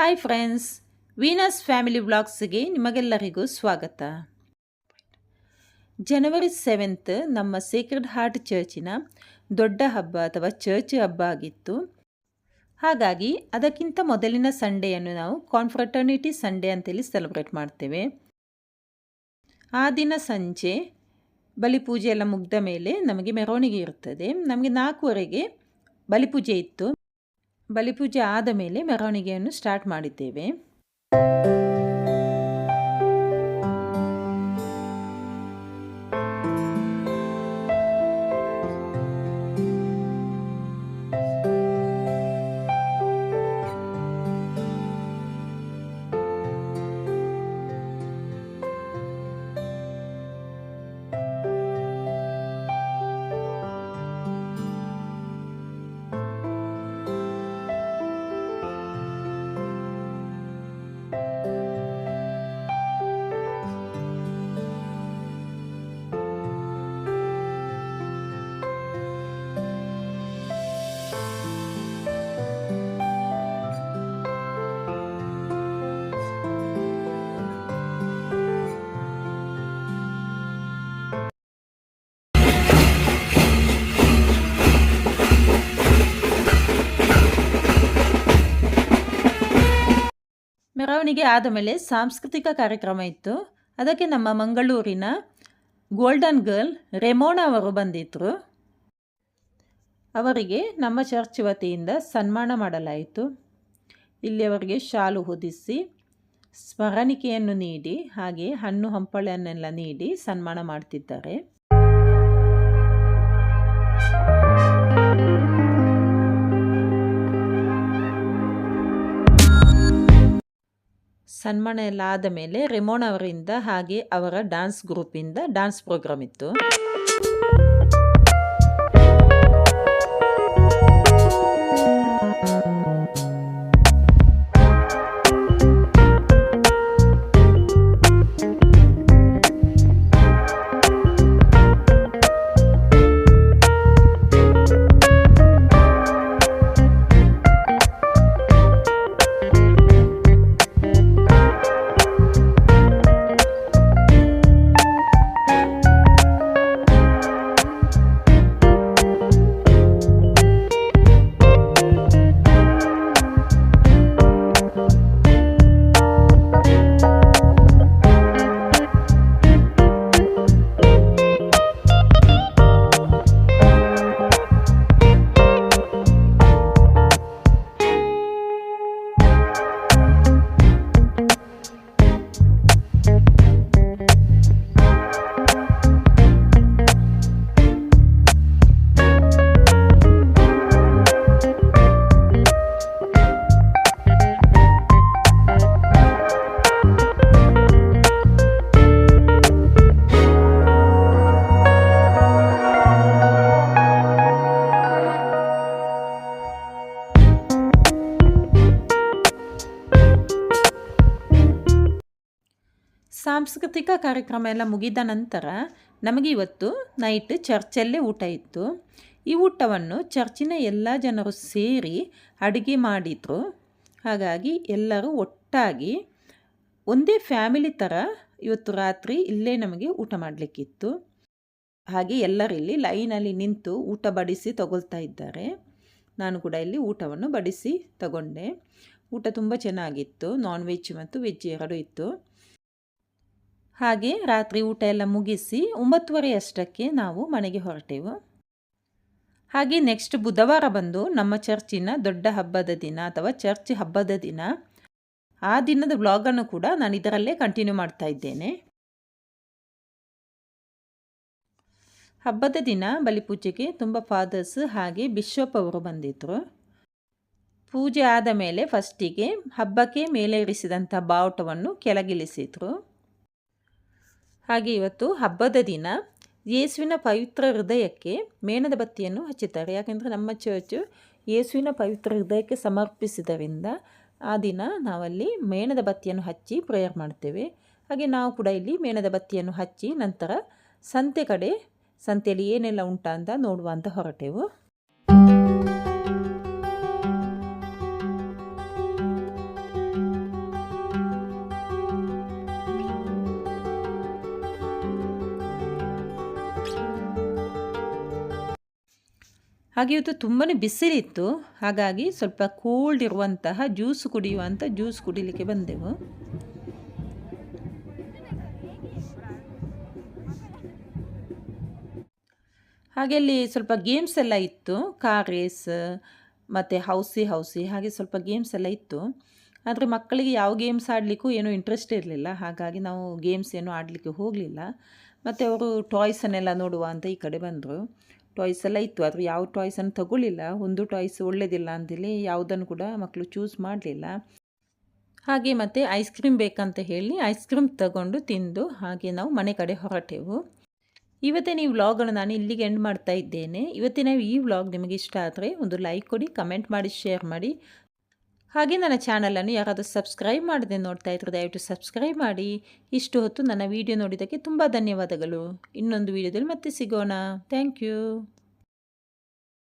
Hi friends Venus family ವ್ಲಾಗ್ಸ್ಗೆ ನಿಮಗೆಲ್ಲರಿಗೂ ಸ್ವಾಗತ. ಜನವರಿ ಸೆವೆಂತ್ ನಮ್ಮ ಸೇಕ್ರೆಡ್ ಹಾರ್ಟ್ ಚರ್ಚಿನ ದೊಡ್ಡ ಹಬ್ಬ ಅಥವಾ ಚರ್ಚ್ ಹಬ್ಬ ಆಗಿತ್ತು. ಹಾಗಾಗಿ ಅದಕ್ಕಿಂತ ಮೊದಲಿನ ಸಂಡೆಯನ್ನು ನಾವು ಕಾನ್ಫರ್ಟರ್ನಿಟಿ ಸಂಡೇ ಅಂತೇಳಿ ಸೆಲೆಬ್ರೇಟ್ ಮಾಡ್ತೇವೆ. ಆ ದಿನ ಸಂಜೆ ಬಲಿಪೂಜೆ ಎಲ್ಲ ಮುಗ್ದ ಮೇಲೆ ನಮಗೆ ಮೆರವಣಿಗೆ ಇರುತ್ತದೆ ನಮಗೆ ನಾಲ್ಕುವರೆಗೆ ಬಲಿಪೂಜೆ ಇತ್ತು. ಬಲಿಪೂಜೆ ಆದ ಮೇಲೆ ಮೆರವಣಿಗೆಯನ್ನು ಸ್ಟಾರ್ಟ್ ಮಾಡಿದ್ದೇವೆ. ಮೆರವಣಿಗೆ ಆದ ಮೇಲೆ ಸಾಂಸ್ಕೃತಿಕ ಕಾರ್ಯಕ್ರಮ ಇತ್ತು. ಅದಕ್ಕೆ ನಮ್ಮ ಮಂಗಳೂರಿನ ಗೋಲ್ಡನ್ ಗರ್ಲ್ ರೆಮೋಣ ಅವರು ಬಂದಿದ್ದರು ಅವರಿಗೆ ನಮ್ಮ ಚರ್ಚ್ ವತಿಯಿಂದ ಸನ್ಮಾನ ಮಾಡಲಾಯಿತು. ಇಲ್ಲಿ ಅವರಿಗೆ ಶಾಲು ಹೊದಿಸಿ, ಸ್ಮರಣಿಕೆಯನ್ನು ನೀಡಿ, ಹಾಗೆ ಹಣ್ಣು ಹಂಪಳೆಯನ್ನೆಲ್ಲ ನೀಡಿ ಸನ್ಮಾನ ಮಾಡ್ತಿದ್ದಾರೆ. ಸನ್ಮಾನ ಎಲ್ಲ ಆದ ಮೇಲೆ ರೆಮೋನ್ ಅವರಿಂದ ಹಾಗೆ ಅವರ ಡ್ಯಾನ್ಸ್ ಗ್ರೂಪಿಂದ ಡ್ಯಾನ್ಸ್ ಪ್ರೋಗ್ರಾಮ್ ಇತ್ತು. ಸಾಂಸ್ಕೃತಿಕ ಕಾರ್ಯಕ್ರಮ ಎಲ್ಲ ಮುಗಿದ ನಂತರ ನಮಗೆ ಇವತ್ತು ನೈಟ್ ಚರ್ಚಲ್ಲೇ ಊಟ ಇತ್ತು. ಈ ಊಟವನ್ನು ಚರ್ಚಿನ ಎಲ್ಲ ಜನರು ಸೇರಿ ಅಡುಗೆ ಮಾಡಿದರು. ಹಾಗಾಗಿ ಎಲ್ಲರೂ ಒಟ್ಟಾಗಿ ಒಂದೇ ಫ್ಯಾಮಿಲಿ ಥರ ಇವತ್ತು ರಾತ್ರಿ ಇಲ್ಲೇ ನಮಗೆ ಊಟ ಮಾಡಲಿಕ್ಕಿತ್ತು. ಹಾಗೆ ಎಲ್ಲರಿಲ್ಲಿ ಲೈನಲ್ಲಿ ನಿಂತು ಊಟ ಬಡಿಸಿ ತಗೊಳ್ತಾ ಇದ್ದಾರೆ. ನಾನು ಕೂಡ ಇಲ್ಲಿ ಊಟವನ್ನು ಬಡಿಸಿ ತಗೊಂಡೆ. ಊಟ ತುಂಬ ಚೆನ್ನಾಗಿತ್ತು. ನಾನ್ ವೆಜ್ ಮತ್ತು ವೆಜ್ ಎರಡೂ ಇತ್ತು. ಹಾಗೆ ರಾತ್ರಿ ಊಟ ಎಲ್ಲ ಮುಗಿಸಿ ಒಂಬತ್ತುವರೆ ಅಷ್ಟಕ್ಕೆ ನಾವು ಮನೆಗೆ ಹೊರಟೆವು. ಹಾಗೆ ನೆಕ್ಸ್ಟ್ ಬುಧವಾರ ಬಂದು ನಮ್ಮ ಚರ್ಚಿನ ದೊಡ್ಡ ಹಬ್ಬದ ದಿನ ಅಥವಾ ಚರ್ಚ್ ಹಬ್ಬದ ದಿನ, ಆ ದಿನದ ಬ್ಲಾಗನ್ನು ಕೂಡ ನಾನು ಇದರಲ್ಲೇ ಕಂಟಿನ್ಯೂ ಮಾಡ್ತಾ ಇದ್ದೇನೆ. ಹಬ್ಬದ ದಿನ ಬಲಿಪೂಜೆಗೆ ತುಂಬ ಫಾದರ್ಸ್ ಹಾಗೆ ಬಿಷಪ್ ಅವರು ಬಂದಿದ್ದರು ಪೂಜೆ ಆದ ಮೇಲೆ ಫಸ್ಟಿಗೆ ಹಬ್ಬಕ್ಕೆ ಮೇಲೇರಿಸಿದಂಥ ಬಾವುಟವನ್ನು ಕೆಳಗಿಳಿಸಿದರು. ಹಾಗೆ ಇವತ್ತು ಹಬ್ಬದ ದಿನ ಯೇಸುವಿನ ಪವಿತ್ರ ಹೃದಯಕ್ಕೆ ಮೇಣದ ಬತ್ತಿಯನ್ನು ಹಚ್ಚುತ್ತಾರೆ ಯಾಕೆಂದರೆ ನಮ್ಮ ಚರ್ಚು ಯೇಸುವಿನ ಪವಿತ್ರ ಹೃದಯಕ್ಕೆ ಸಮರ್ಪಿಸಿದರಿಂದ ಆ ದಿನ ನಾವಲ್ಲಿ ಮೇಣದ ಬತ್ತಿಯನ್ನು ಹಚ್ಚಿ ಪ್ರೇಯರ್ ಮಾಡ್ತೇವೆ. ಹಾಗೆ ನಾವು ಕೂಡ ಇಲ್ಲಿ ಮೇಣದ ಬತ್ತಿಯನ್ನು ಹಚ್ಚಿ ನಂತರ ಸಂತೆ ಕಡೆ, ಸಂತೆಯಲ್ಲಿ ಏನೆಲ್ಲ ಉಂಟಾ ಅಂತ ನೋಡುವ ಅಂತ ಹೊರಟೆವು. ಹಾಗೆ ಇವತ್ತು ತುಂಬಾ ಬಿಸಿಲಿತ್ತು. ಹಾಗಾಗಿ ಸ್ವಲ್ಪ ಕೋಲ್ಡ್ ಇರುವಂತಹ ಜ್ಯೂಸ್ ಕುಡಿಯುವಂಥ ಜ್ಯೂಸ್ ಕುಡಿಲಿಕ್ಕೆ ಬಂದೆವು. ಹಾಗೆ ಅಲ್ಲಿ ಸ್ವಲ್ಪ ಗೇಮ್ಸ್ ಎಲ್ಲ ಇತ್ತು. ಕಾರ್ ರೇಸ್ ಮತ್ತು ಹೌಸಿ ಹೌಸಿ ಹಾಗೆ ಸ್ವಲ್ಪ ಗೇಮ್ಸ್ ಎಲ್ಲ ಇತ್ತು. ಆದರೆ ಮಕ್ಕಳಿಗೆ ಯಾವ ಗೇಮ್ಸ್ ಆಡಲಿಕ್ಕೂ ಏನೂ ಇಂಟ್ರೆಸ್ಟ್ ಇರಲಿಲ್ಲ. ಹಾಗಾಗಿ ನಾವು ಗೇಮ್ಸ್ ಏನೂ ಆಡಲಿಕ್ಕೆ ಹೋಗಲಿಲ್ಲ. ಮತ್ತು ಅವರು ಟಾಯ್ಸನ್ನೆಲ್ಲ ನೋಡುವ ಅಂತ ಈ ಕಡೆ ಬಂದರು. ಟಾಯ್ಸ್ ಎಲ್ಲ ಇತ್ತು. ಆದರೆ ಯಾವ ಟಾಯ್ಸನ್ನು ತಗೊಳ್ಳಿಲ್ಲ. ಒಂದು ಟಾಯ್ಸ್ ಒಳ್ಳೆಯದಿಲ್ಲ ಅಂತೇಳಿ ಯಾವುದನ್ನು ಕೂಡ ಮಕ್ಕಳು ಚೂಸ್ ಮಾಡಲಿಲ್ಲ. ಹಾಗೆ ಮತ್ತು ಐಸ್ ಕ್ರೀಮ್ ಬೇಕಂತ ಹೇಳಿ ಐಸ್ ಕ್ರೀಮ್ ತಗೊಂಡು ತಿಂದು ಹಾಗೆ ನಾವು ಮನೆ ಕಡೆ ಹೊರಟೆವು. ಇವತ್ತೇ ನೀವು ವ್ಲಾಗನ್ನು ನಾನು ಇಲ್ಲಿಗೆ ಎಂಡ್ ಮಾಡ್ತಾ ಇದ್ದೇನೆ. ಇವತ್ತಿನ ಈ ವ್ಲಾಗ್ ನಿಮಗೆ ಇಷ್ಟ ಆದರೆ ಒಂದು ಲೈಕ್ ಕೊಡಿ ಕಮೆಂಟ್ ಮಾಡಿ ಶೇರ್ ಮಾಡಿ. ಹಾಗೆ ನನ್ನ ಚಾನಲನ್ನು ಯಾರಾದರೂ ಸಬ್ಸ್ಕ್ರೈಬ್ ಮಾಡದೆ ನೋಡ್ತಾ ಇದ್ರೆ ದಯವಿಟ್ಟು ಸಬ್ಸ್ಕ್ರೈಬ್ ಮಾಡಿ. ಇಷ್ಟು ಹೊತ್ತು ನನ್ನ ವಿಡಿಯೋ ನೋಡಿದ್ದಕ್ಕೆ ತುಂಬ ಧನ್ಯವಾದಗಳು. ಇನ್ನೊಂದು ವಿಡಿಯೋದಲ್ಲಿ ಮತ್ತೆ ಸಿಗೋಣ. Thank you.